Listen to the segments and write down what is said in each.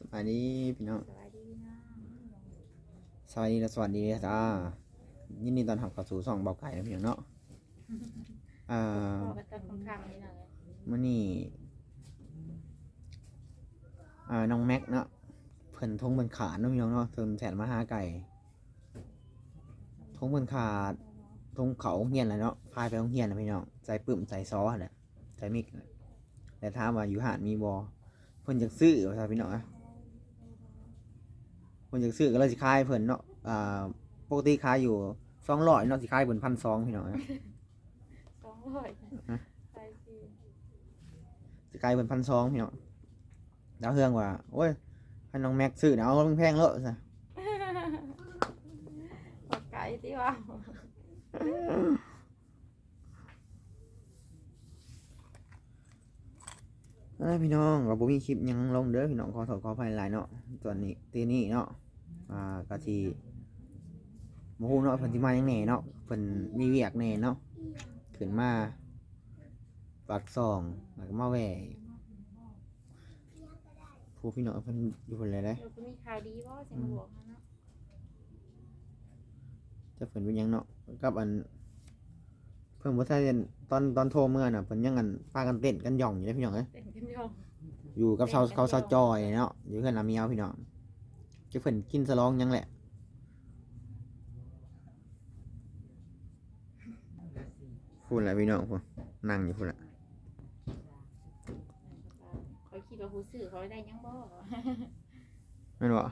สวัสดีพี่น้องสวัสดีพี่น้องสวัสดีและสวัสดีจ้ายินดีต้อนรับเข้าสู่ช่องเบาไก่นะพี่น้องเนาะอ่าพ่อก็ต้องคำๆนี่หน่อยมื่อนี้อ่าน้องแม็กเนาะเพิ่นทงเพิ่นขาดเนาะพี่น้องเนาะเพิ่นแสนมาหาไก่ทงเพิ่นขาดทงเขาโรงเฮียนแหละเนาะพายไปโรงเฮียนนะพี่น้องใจปึ้มใจซอแหละใจมิกน่ะแต่ถามว่าอยู่หาดมีบ่เพิ่นอยากซื้อว่าซะพี่น้องอะ เพิ่นอยากซื้อก็เลยสิขายให้เพิ่นเนาะอ่าปกติขายอยู่200เนาะสิขายเพิ่น1,200พี่น้องอะสองร้อยฮะไปสิจะกลายเป็นพันสองพี่เนาะดาวเฮืองว่าโอ้ยให้น้องแม็กซื้อนะเอาแพงๆเลอะซะออกไก่ที่ว่า เอ้ย พี่น้องเราบ่มีคลิปหยังลงเด้อพี่น้องขอโทษขออภัยหลายเนาะตอนนี้ตีนี้เนาะอ่ากะทีบ่ฮู้เนาะเพิ่นสิมาหยังแหน่เนาะเพิ่นมีเวียกแหน่เนาะขึ้นมาปากซองแล้วก็มาแหวผู้พี่น้องเพิ่นอยู่เพิ่นเลยเด้เดี๋ยวก็มีข่าวดีว่าเสียงมาบอกเขาเนาะจะเพิ่นเป็นหยังเนาะกับอัน เพิ่นบ่ทันได้ตอนตอนโทรเมื่อน่ะเพิ่นยังอันพากันเต้นกันหย่องอยู่เด้อพี่น้องเอ้ยเต้นกันยองอยู่กับชาวเต้นกันเขาชาวหย่องจอยเนาะอยู่เพื่อนอาเมียวพี่น้องจะเพิ่นกินสลองหยังแหละพูดแหละพี่น้องพูดนั่งอยู่พูดแหละเขาคิดว่าผู้สื่อเขาได้ยังบ่แม่นบ่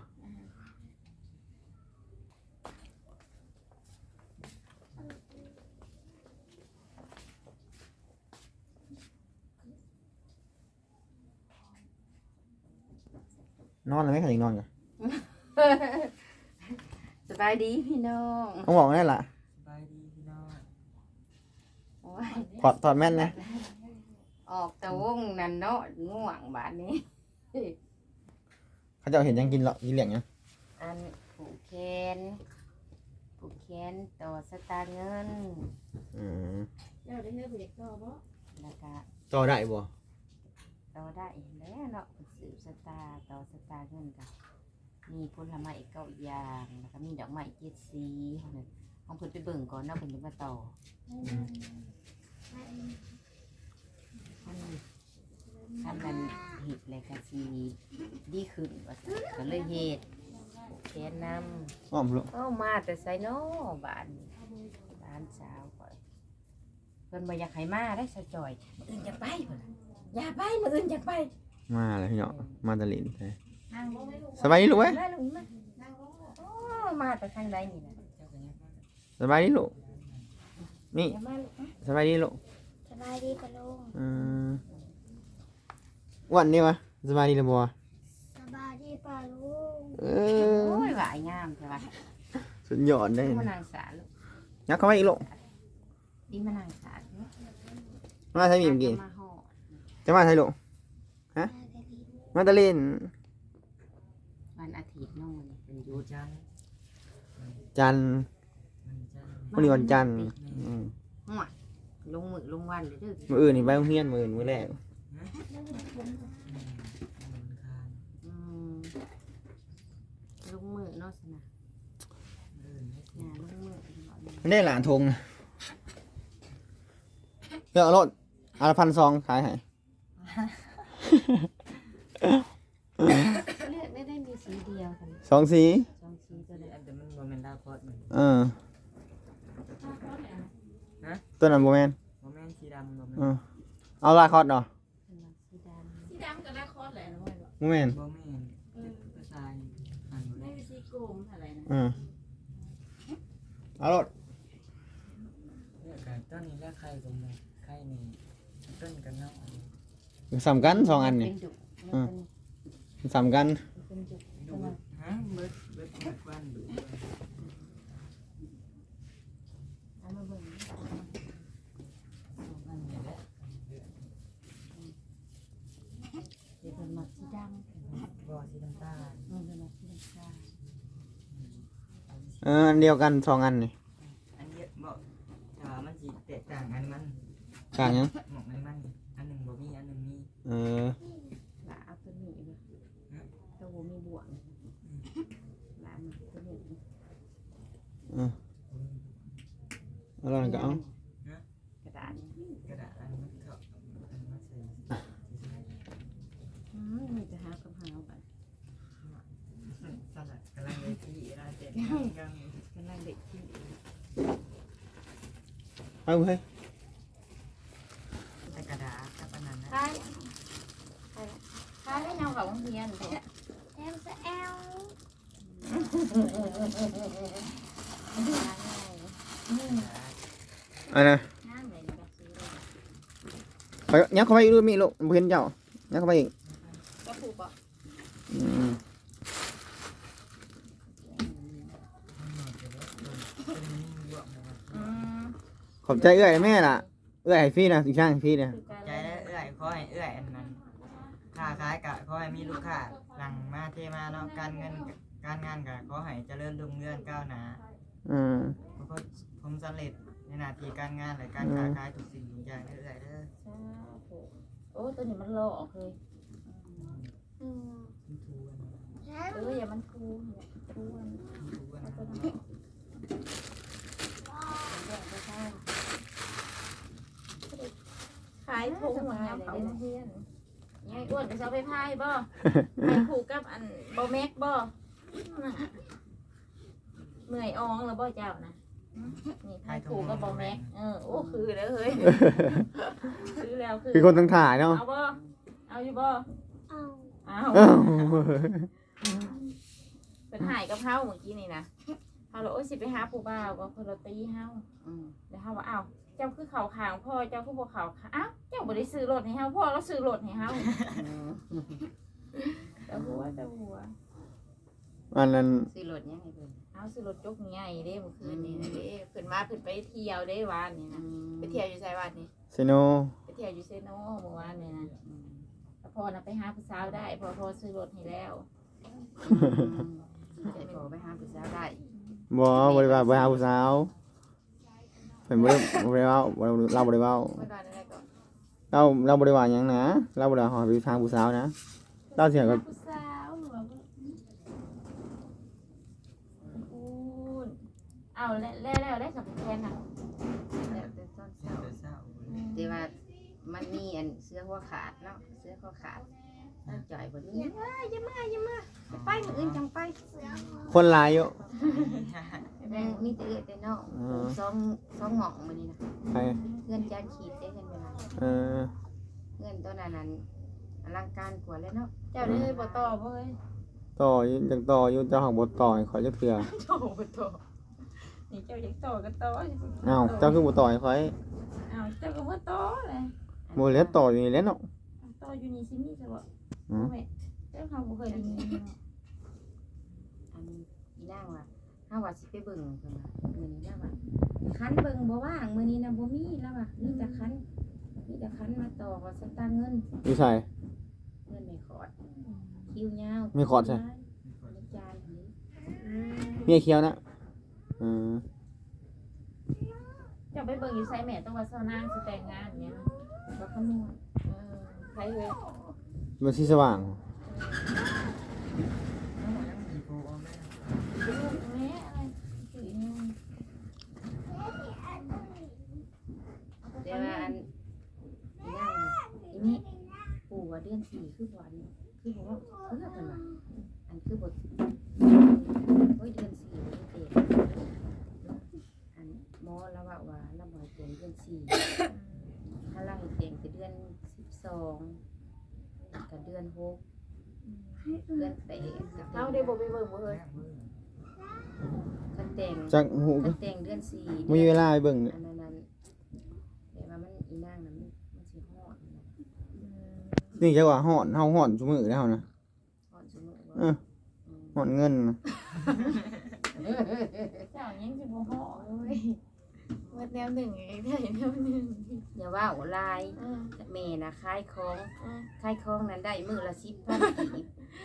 นอนแล้วไหมขันอีกนอนกันสบายดีพี่น้องต้องบอกได้ล่ะสบายดีพี่น้องโอ้ยถอดถอดแม่นนะออกแต่วงนั่นเนาะง่วงบาดนี้ เขาเจะเห็นยังกินเหรอกินเหลี่ยงยังอันผูกแขนผูกแขนต่อสตาร์เงินอืมเจ้าได้เฮ็ดเด็กต่อบ่แล้วก็ต่อได้บ่ ต่อได้แล้วเนาะสืบสตาร์ต่อสตาร์เงินกันมีผลไม้เก้าอย่างแล้วก็มีดอกไม้เจ็ดสีของเพิ่นของเพิ่นไปเบิ่งก่อนเนาะเพิ่นจะมาต่ออันนั้นเห็ดแล้วก็สีดีขึ้นว่าซั่นก็เลยเฮ็ดแค่นำอ้อมลูกเอามาแต่ไซโนบ้านบ้านสาวก่อยเพิ่นบ่อยากให้มาได้สะจอยมื้ออื่นอยากไปเพิ่นน่ะ อย่าไปมื้ออื่นอยากไปมาแล้วพี่น้องมาตะลินใช่นั่งลงไหมลูกสบายดีลูกเว้ยมาลูกมานั่งลงโอ้มาแต่ทางใดนี่น่ะเจ้ากันยังสบายดีลูกนี่อย่ามาลูกมาสบายดีลูกสบายดีปะลุงอืมอ้วันนี้วะสบายดีหรือบ่วะสบายดีปะลุงเอโอ้อยหวายงามใช่ปะสุดยอดได้มานางสาลูกยักเข้ามาอีกลูกดีมานางสาเนาะมาใช้มีเมื่อกี้มาห่อ จะมาใช้ลูกฮะ มาตะลินวันอาทิตย์โน่นเป็นหยุดูดจันทร์จันทร์มันจันทร์วันนี้วันจันทร์อืมลงมือลงวันเลยเด้อมื้ออื่นนี่ไปโรงเรียนมื้ออื่นมื้อแรกมันคานอืมลงมือเนาะสนะเดินไม่ถูงากนลงมือมันได้หลานทงเลือกเอารถอาละพันซองขายให้ เลือกได้ได้มีสีเดียว กันสองสีสองสีก็ได้แต่มันโมเมนดาคอร์ดเหมือนเออตัวนั้นบ่แม่นโมเมนสีดำโมเมนเออเอาลายคอร์ดเนาะเป็นแบบสีดสีดำกับหน้าคอสแหละนะว่าบ่แม่นโมเมนภาษาอ่านหมดเลไม่ยมีสีโกมอะไรนะเออเอารถเนี่ยกันต้นนี้แล้วใครกับหมใครนี่ต้นกันเนาะสำกันสองอันำนี่เป็นดุอืมสำกันเป็นดุดูฮะเบิดเบิดเบิดวันดูเอามาเบิ่งอัน นี้แหละเดี๋ยวเป็นมักสีดำบอสีน้ำตาลเออเป็นมักสีดำเอออันเดียวกันสองอันนี่อันนี้บอกถ้ามันสีแตกต่างอันมัน ต่างยัง หมอกมันมันอันหนึ่งบ่มีอันหนึ่งมี เออ ละเอาตัวนี้เลยตัวผม บวกลามมาตัวนี้ เอาแล้ว นั่นก็เอากระดาษกระดาษอันนั้นเขาอันนั้นใส่อืมมีแต่หาคำหาไปสลัดกำลังเลยที่ราเจ็ดกันกำลังเด็กที่เอาเฮ้ย แต่กระดาษกับอันนั้นนะ คล้ายคล้ายคล้ายให้เงากับโรงเรียนเถอะ แอมจะแอล อันน่ะ ห้างไหนก็ซื้อเลย ไป ยักเข้าไปอีกดูมีลูกบ่เห็นเจ้ายักเข้าไปอีกก็ผูกอะอืมมันหมดไปแล้วเป็นนิ่งบวกนะครับอืมขอบใจเอื้อยแม่ล่ะเอื้อยให้ฟรีนะอีกช่างให้ฟรีนะคือการใจได้เอื้อยขอให้เอื้อยอันนั้นค้าขายกะขอให้มีลูกค้าหลังมาเทมาเนาะการเงินการงานกะขอให้เจริญรุ่งเรืองก้าวหน้าอืมขอให้ผมสำเร็จ ในหน้าที่การงานและการค้าขายทุกสิ่งทุกอย่างเด้อเอื้อยเด้อสาธุโอ้ตัวนี้มันหลอกเลยอืมทูๆกันแอมเอออย่ามันคูเนี่ยคูอันทูๆกันเอาตัวนะนี้แยกไปข้างขายถุงเหมือนเขาเฮียนยังอ้วนก็จะเอาไปพายบ่ไปผูกกับอันบ่แม็กบ่น่ะเหนื่อยอองแล้วบ่เจ้านะ นี่พายผูกกับบ่แม็กเออโอ้คือแล้วเฮ้ยคือแล้วคือคือคนต้องถ่ายเนาะเอาบ่เอาอยู่บ่เอาเอาอ้าวเป็นหายกับเฮาเมื่อกี้นี่นะเฮาเลยโอ้ยสิไปหาผู้บ่าวก็คนละตีเฮาแล้วเฮาว่าอ้าวเจ้าคือเขาขางพ่อเจ้าคือบ่เขาขางอ้าวเจ้าบ่ได้ซื้อรถให้เฮาพ่อเราซื้อรถให้เฮาแต่หัวแต่หัวอันนั้นซื้อรถยังไงเพิ่น เอาซื้อรถจกใหญ่เด้เมื่อคืนนี้นะเด้ขึ้นมาขึ้นไปเที่ยวเด้วานนี่นะไปเที่ยวอยู่ไสวานนี่เซโนไปเที่ยวอยู่เซโนเมื่อวานนี่นะแล้วพ่อน่ะไปหาผู้สาวได้พ่อพ่อซื้อรถให้แล้วใจพอไปหาผู้สาวได้บ่บ่ได้ว่าบ่หาผู้สาวเพิ่นบ่ได้บ่ได้เว้าบ่ได้เราบ่ได้เว้าเมื่อวานอะไรก็เราเราบ่ได้ว่าหยังนะเราบ่ได้ว่าไปทางผู้สาวนะเราเสียก็ผู้สาวหรือว่าพูด เอาแล้วแล้วแล้วได้สับแทนอะแล้วแต่ตอนเช้าเดี๋ยวเศร้าแต่ว่ามันมีอันเสื้อหัวขาดเนาะเสื้อหัวขาดน่าจ่อยบ่นี้ว่าอย่ามาอย่ามาจะไปมื้ออื่นจังไปคนหลายอยู่แม่งมีแต่เอื้อแต่น้องอืมสองสองหม่องมื้อนี้นะใครเพื่อนจานขีดได้เห็นเวลาเออเงินตัวนั้นนั้นอลังการกว่าแล้วเนาะเจ้าได้บ่ต่อบ่เฮ้ยต่ออยู่จังต่ออยู่เจ้าของบ่ต่อให้ข่อยจักเทื่อโตบ่ต่อ นี่เจ้าอยากต่อก็ต่ออ้าวเจ้าคือบ่ต่อให้ข่อยอ้าวเจ้าก็บ่ต่อเลยบ่เหลือต่ออยู่นี่แหล้วเนาะต่ออยู่นี่สิมีซะบ่อืมแม่เจ้าเขาบ่เคยได้ยินเนาะอันอีนางว่าเฮาว่าสิไปเบิ่งเพิ่นว่ามื้อนี้นะว่าคันเบิ่งบ่ว่างมื้อนี้นะบ่มีแล้วว่ามีแต่คันมีแต่คันมาต่อกับสตางค์เงินอยู่ใส่เงินไม่ขอดคิวยาวไม่ขอดใช่ไม่จ่ายเลยเมียเขียวนะเออเจ้าไปเบิ่งอยู่ไสแม่ต้องว่าเซานางสิแต่งงานเนี่ยนะก็ขโมยเออใครเอ้ยมันสิสว่างอีโฟเอาแม่แม่อะไรสิเนี่ยแต่ว่าอันอีนางน่ะอีนี่ปู่ว่าเดือนสี่คือบ่อันคือบ่ว่าเพื่อกันว่าอันคือบ่โอ้ยเดือนสี่บ่ได้เต็มอันหมอแล้วว่าว่าเราบ่ให้เต็มเดือนสี่ถ้าเราให้เต็มคือเดือนสิบสอง กับเดือนหกเดือนแปดเราได้บ่ไปเบิ่งบ่เฮ้ยคันแต่งจักหูคันแต่งเดือนสี่มีเวลาไปเบิ่งอันนั้นนั้นแต่ว่ามันอีนางนั้นมันมันสิฮอดนะนี่จักว่าฮ้อนเฮาฮ้อนซุมื้อแล้วนะฮอดซุมื้อเออฮ้อนเงินนะเจ้ายังสิบ่ฮ้อเลย ว่าแนวหนึ่งไอ้ได้แนวหนึ่งอย่าว่าโอลายเออแม่น่ะขายของเออขายของนั้นได้มื้อละ10,000กีบ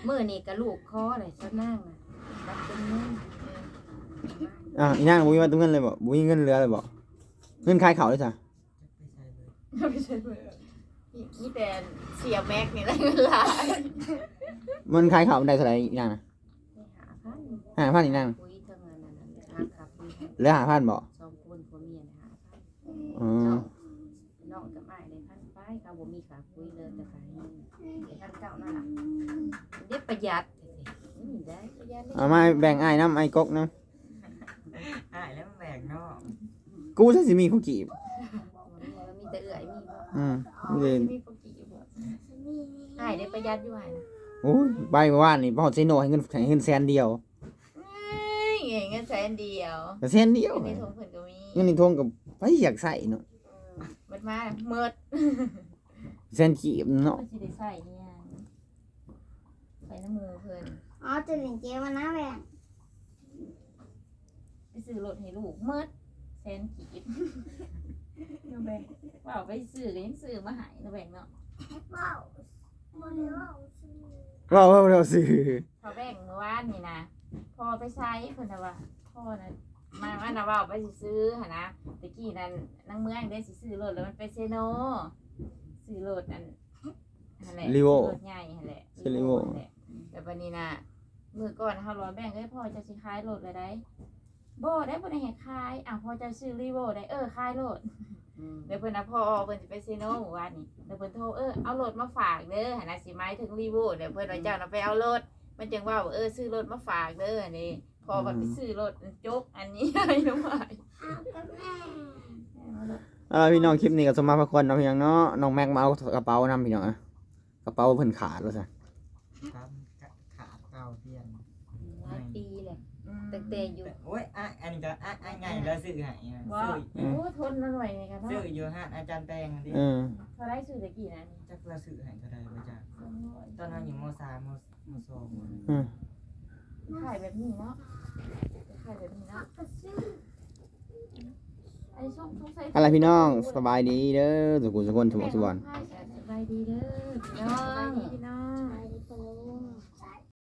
มื้อนี้ก็ลูกคอเลยซะนางน่ะรับเป็นเงินอะอีนางบ่มีว่าตุ้เงินเลยบ่บ่มีเงินเหลือเลยบ่เงินขายข้าวเลยจ้ะจะไปใช้เลยไม่ใช่เบิ่งมีแต่เสียแม็กนี่แหละเงินหลายมันขายข้าวมันได้เท่าไหร่อีกนางนะได้หาพันห้าพันอีกนางคุยเท่านั้นนั่นน่ะราคาคุยให้เหลือห้าพันบ่ สองคนผัวเมียนะหาพัน อ๋อน้องกับอ้ายได้พันไปเขาบ่มีขาคุยเลยแต่ขายเงินได้พันเก้านั่นล่ะเด็กประหยัดนี่ได้ประหยัดเอามาแบ่งไอ้ายน้ำไอ้กกน้อะแล้วมันแบกเนาะำกูซะสิมีผู้กีบมีแต่เอื่อยมีบ่อืมนี่มีปกติอยู่บ่อ้ายได้ประหยัดอยู่อ้ายนะโอ้ยใบเมื่อวานนี่พ่อเซโนให้เงินให้เงินแสนเดียวเอ้ยเงินแสนเดียวแต่แสนเดียวเงินในถุงเพิ่นก็มีเงินในทวงกับ ไปอยากใส่เนาะมันมาเมิดแสนกีบเนาะมันสิได้ใส่เนี่ยใส่น้ำมือเพิ่นอ๋อจะเล่นเกมมานะแบ่งไปซื้อรถให้ลูกเมิดแสนกีบน้องแบงว่าเอาไปซื้อก็ยังซื้อมาใหายน้องแบงเนาะว้าวโมเดลว้าวว่าว่าเราซื้อพอแบงเมื่อวานนี่นะพอไปใช้เพิ่นน่ะว่าพ่อน่ะ มาว่าน่ะว่าเอาไปสิซื้อหั่นนะตะกี้นั้นนางเมืองได้สิซื้อรถแล้วมันไปเซโนซื้อรถอันนั่นแหละลิโวรถใหญ่หั่นแหละซื้อลิโว นั่นแหละแต่วันนี้น่ะมื้อก่อนเฮารอแบ่งเอ้ยพ่อจะสิขายรถเลยได้บ่ได้บ่ได้ให้ขายอ้าวพ่อจะซื้อรีโวได้เออขายรถ เดี๋ยวเพิ่นนะพ่อเพิ่นสิไปซีโน่หมู่บ้านนี่เดี๋ยวเพิ่นโทรเออเอารถมาฝากเด้อหันน่ะสิไม้ถึงรีโวเดี๋ยวเพิ่นว่าเจ้าน่ะไปเอารถมันจึงว่าเออซื้อรถมาฝากเด้อนี่ พอมันไปซื้อรถจกอันนี้ให้น้องหมายอ้าวกับแม่เออพี่น้องคลิปนี้ก็สมมาพักคนเนาะพี่น้องเนาะน้องแม็กมาเอากระเป๋านำพี่น้องอะกระเป๋าเพิ่นขาดแล้วซะครับขาดเก่าเพียนหลายปีเลยอืมตั้งแต่อยู่โอ้ยอะอันนี้ก็อะอะไงแล้วซื้อให้อะว่าซื้อโอ้ทนมันไหวไงกันซื้อเนาะอยู่ห้านอาจารย์แปงดิเออเท่าไรซื้อตะกี้นะนี่จักเราซื้อให้ก็ได้บ่จ้ะตอนนั้นอยู่มสามมมสองอืม ขายแบบนี้เนาะขายแบบนี้เนาะไอ้ช่องช่องใส่อะไรพี่น้องสบายดีเด้อสุขุมสุขคนสมองสุวรรณสบายดีเด้อพี่น้องสบายดีพี่น้องไปดีกว่าลูก